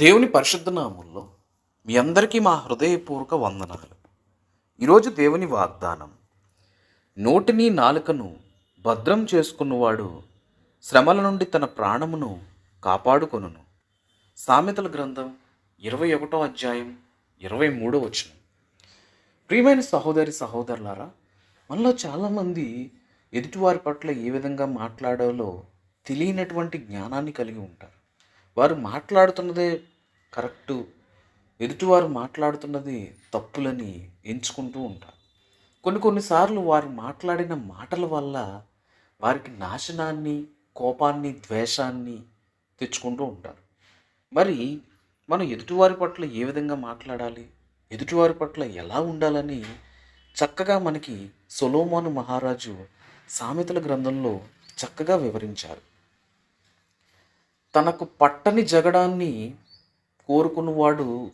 దేవుని పరిశుద్ధ నామంలో మీ అందరికీ మా హృదయపూర్వక వందనాలు. ఈరోజు దేవుని వాగ్దానం నోటిని నాలుకను భద్రం చేసుకున్నవాడు శ్రమల నుండి తన ప్రాణమును కాపాడుకొనును. సామెతల గ్రంథం ఇరవై ఒకటో అధ్యాయం ఇరవై మూడో వచనం. ప్రియమైన సహోదరి సహోదరులారా మనలో చాలామంది ఎదుటివారి పట్ల ఏ విధంగా మాట్లాడాలో తెలియనటువంటి జ్ఞానాన్ని కలిగి ఉంటారు. వారు మాట్లాడుతున్నదే కరెక్టు. ఎదుటివారు మాట్లాడుతున్నది తప్పులని ఎంచుకుంటూ ఉంటారు. కొన్ని కొన్నిసార్లు వారు మాట్లాడిన మాటల వల్ల వారికి నాశనాన్ని కోపాన్ని ద్వేషాన్ని తెచ్చుకుంటూ ఉంటారు. మరి మనం ఎదుటివారి పట్ల ఏ విధంగా మాట్లాడాలి? ఎదుటివారి పట్ల ఎలా ఉండాలని చక్కగా మనకి సొలోమోను మహారాజు సామెతల గ్రంథంలో చక్కగా వివరించారు. తనకు పట్టని జగడాన్ని కోరుకున్నవాడు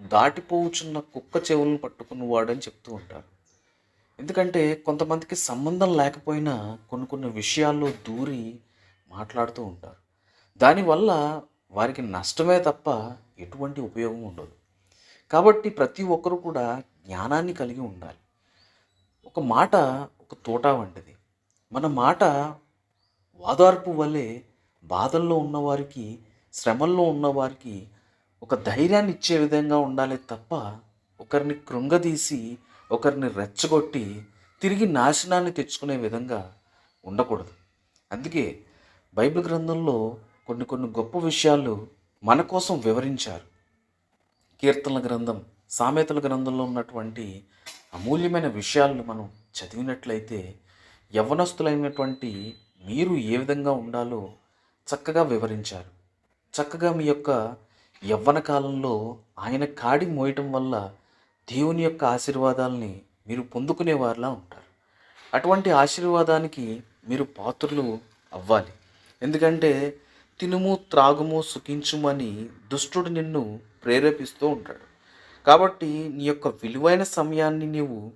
దాటిపోవుచున్న కుక్క చెవులను పట్టుకున్నవాడని అని చెప్తూ ఉంటారు. ఎందుకంటే కొంతమందికి సంబంధం లేకపోయినా కొన్ని కొన్ని విషయాల్లో దూరి మాట్లాడుతూ ఉంటారు. దానివల్ల వారికి నష్టమే తప్ప ఎటువంటి ఉపయోగం ఉండదు. కాబట్టి ప్రతి ఒక్కరు కూడా జ్ఞానాన్ని కలిగి ఉండాలి. ఒక మాట ఒక తోట వంటిది. మన మాట ఓదార్పు వల్లే బాధల్లో ఉన్నవారికి శ్రమల్లో ఉన్నవారికి ఒక ధైర్యాన్ని ఇచ్చే విధంగా ఉండాలి తప్ప ఒకరిని కృంగదీసి ఒకరిని రెచ్చగొట్టి తిరిగి నాశనాన్ని తెచ్చుకునే విధంగా ఉండకూడదు. అందుకే బైబిల్ గ్రంథంలో కొన్ని కొన్ని గొప్ప విషయాలు మన కోసం వివరించారు. కీర్తనల గ్రంథం సామెతల గ్రంథంలో ఉన్నటువంటి అమూల్యమైన విషయాలను మనం చదివినట్లయితే యవ్వనస్తులైనటువంటి మీరు ఏ విధంగా ఉండాలో చక్కగా వివరించారు. చక్కగా మీ యొక్క యవ్వన కాలంలో ఆయన కాడి మోయటం వల్ల దేవుని యొక్క ఆశీర్వాదాలని మీరు పొందుకునేవారిలా ఉంటారు. అటువంటి ఆశీర్వాదానికి మీరు పాత్రలు అవ్వాలి. ఎందుకంటే తినుము త్రాగుము సుఖించుమని దుష్టుడు నిన్ను ప్రేరేపిస్తూ ఉంటాడు. కాబట్టి నీ యొక్క విలువైన సమయాన్ని నీవు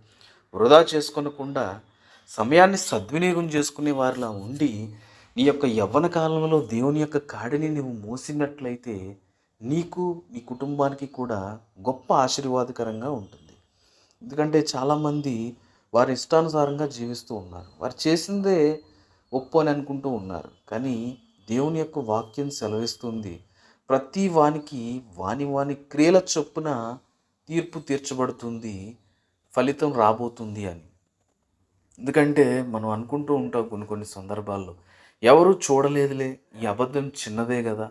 వృధా చేసుకొనకుండా సమయాన్ని సద్వినియోగం చేసుకునే వారిలా ఉండి నీ యొక్క యవ్వన కాలంలో దేవుని యొక్క కాడిని నువ్వు మోసినట్లయితే నీకు నీ కుటుంబానికి కూడా గొప్ప ఆశీర్వాదకరంగా ఉంటుంది. ఎందుకంటే చాలామంది వారి ఇష్టానుసారంగా జీవిస్తూ ఉన్నారు. వారు చేసిందే ఒప్పు అని అనుకుంటూ ఉన్నారు. కానీ దేవుని యొక్క వాక్యం సెలవిస్తుంది ప్రతి వానికి వాని వాని క్రియల చొప్పున తీర్పు తీర్చబడుతుంది ఫలితం రాబోతుంది అని. ఎందుకంటే మనం అనుకుంటూ ఉంటాం కొన్ని కొన్ని సందర్భాల్లో ఎవరు చూడలేదులే. ఈ అబద్ధం చిన్నదే కదా.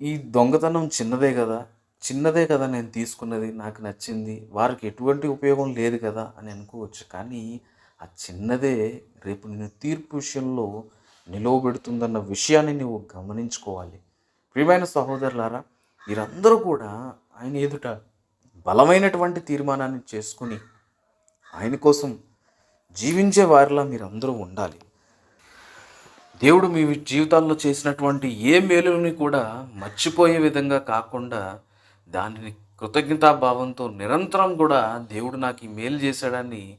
ఈ దొంగతనం చిన్నదే కదా. చిన్నదే కదా నేను తీసుకున్నది. నాకు నచ్చింది. వారికి ఎటువంటి ఉపయోగం లేదు కదా అని అనుకోవచ్చు. కానీ ఆ చిన్నదే రేపు నేను తీర్పు విషయంలో నిలవబెడుతుందన్న విషయాన్ని నువ్వు గమనించుకోవాలి. ప్రియమైన సహోదరులారా మీరందరూ కూడా ఆయన ఎదుట బలమైనటువంటి తీర్మానాన్ని చేసుకుని ఆయన కోసం జీవించే వారిలా మీరందరూ ఉండాలి. దేవుడు మీ జీవితాల్లో చేసినటువంటి ఏ మేలుని కూడా మర్చిపోయే విధంగా కాకుండా దానిని కృతజ్ఞతాభావంతో నిరంతరం కూడా దేవుడు నాకు ఈ మేలు చేశాడని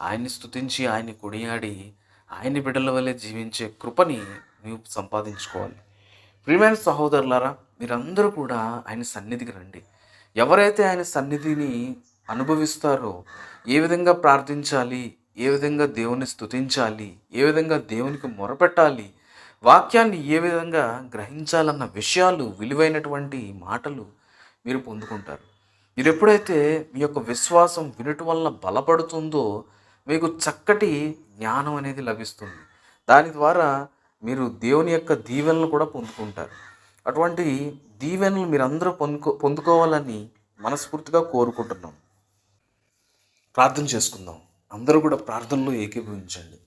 ఆయన్ని స్తుతించి ఆయన్ని కొనియాడి ఆయన బిడ్డల వల్లే జీవించే కృపని నీవు సంపాదించుకోవాలి. ప్రియమైన సహోదరులారా మీరందరూ కూడా ఆయన సన్నిధికి రండి. ఎవరైతే ఆయన సన్నిధిని అనుభవిస్తారో ఏ విధంగా ప్రార్థించాలి ఏ విధంగా దేవుని స్థుతించాలి ఏ విధంగా దేవునికి మొరపెట్టాలి వాక్యాన్ని ఏ విధంగా గ్రహించాలన్న విషయాలు విలువైనటువంటి మాటలు మీరు పొందుకుంటారు. మీరు ఎప్పుడైతే మీ యొక్క విశ్వాసం వినటం వల్ల బలపడుతుందో మీకు చక్కటి జ్ఞానం అనేది లభిస్తుంది. దాని ద్వారా మీరు దేవుని యొక్క దీవెనలు కూడా పొందుకుంటారు. అటువంటి దీవెనలు మీరందరూ పొందుకో పొందుకోవాలని మనస్ఫూర్తిగా కోరుకుంటున్నాం. ప్రార్థన చేసుకుందాం. అందరూ కూడా ప్రార్థనలో ఏకీభవించండి.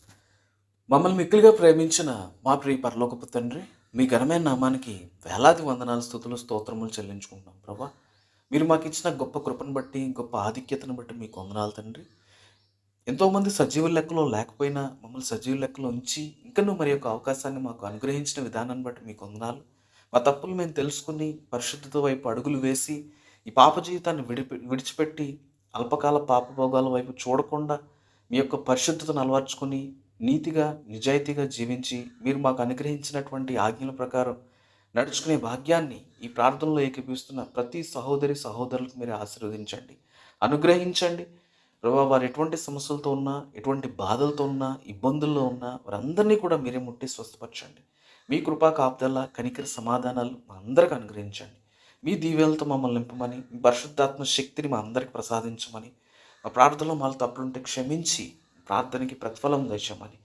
మమ్మల్ని మిక్కులుగా ప్రేమించిన మా ప్రియ పరలోకపు తండ్రి మీ ఘనమైన నామానికి వేలాది వందనాల స్థుతులు స్తోత్రములు చెల్లించుకుంటున్నాం ప్రభా. మీరు మాకు ఇచ్చిన గొప్ప కృపను బట్టి గొప్ప ఆధిక్యతను బట్టి మీకు వందనాలు తండ్రి. ఎంతోమంది సజీవుల లెక్కలో లేకపోయినా మమ్మల్ని సజీవుల లెక్కలో ఉంచి ఇంకా మరి యొక్క అవకాశాన్ని మాకు అనుగ్రహించిన విధానాన్ని బట్టి మీకు వందనాలు. మా తప్పులు మేము తెలుసుకుని పరిశుద్ధత వైపు అడుగులు వేసి ఈ పాప జీవితాన్ని విడిపి విడిచిపెట్టి అల్పకాల పాపభోగాల వైపు చూడకుండా మీ యొక్క పరిశుద్ధతను అలవర్చుకొని నీతిగా నిజాయితీగా జీవించి మీరు మాకు అనుగ్రహించినటువంటి ఆజ్ఞల ప్రకారం నడుచుకునే భాగ్యాన్ని ఈ ప్రార్థనలో ఏకీపిస్తున్న ప్రతి సహోదరి సహోదరులకు మీరు ఆశీర్వదించండి. అనుగ్రహించండి. ప్రభా వారు ఎటువంటి సమస్యలతో ఉన్నా ఎటువంటి బాధలతో ఉన్నా ఇబ్బందుల్లో ఉన్నా వారందరినీ కూడా మీరే ముట్టి స్వస్థపరచండి. మీ కృపా కాపుదల కనికర సమాధానాలు మా అందరికి అనుగ్రహించండి. మీ దీవెలతో మమ్మల్ని నింపమని పరిశుద్ధాత్మ శక్తిని మా అందరికి ప్రసాదించమని ప్రార్థనలో మాకు తప్పులుంటే క్షమించి ప్రార్థనకి ప్రతిఫలం దయచమని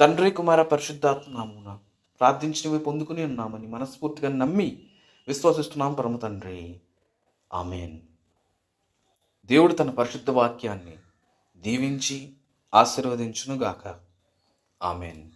తండ్రి కుమార పరిశుద్ధాత్మనామున ప్రార్థించినవి పొందుకుని ఉన్నామని మనస్ఫూర్తిగా నమ్మి విశ్వసిస్తున్నాం పరమ తండ్రి. ఆమెన్. దేవుడు తన పరిశుద్ధ వాక్యాన్ని దీవించి ఆశీర్వదించునుగాక. ఆమెన్.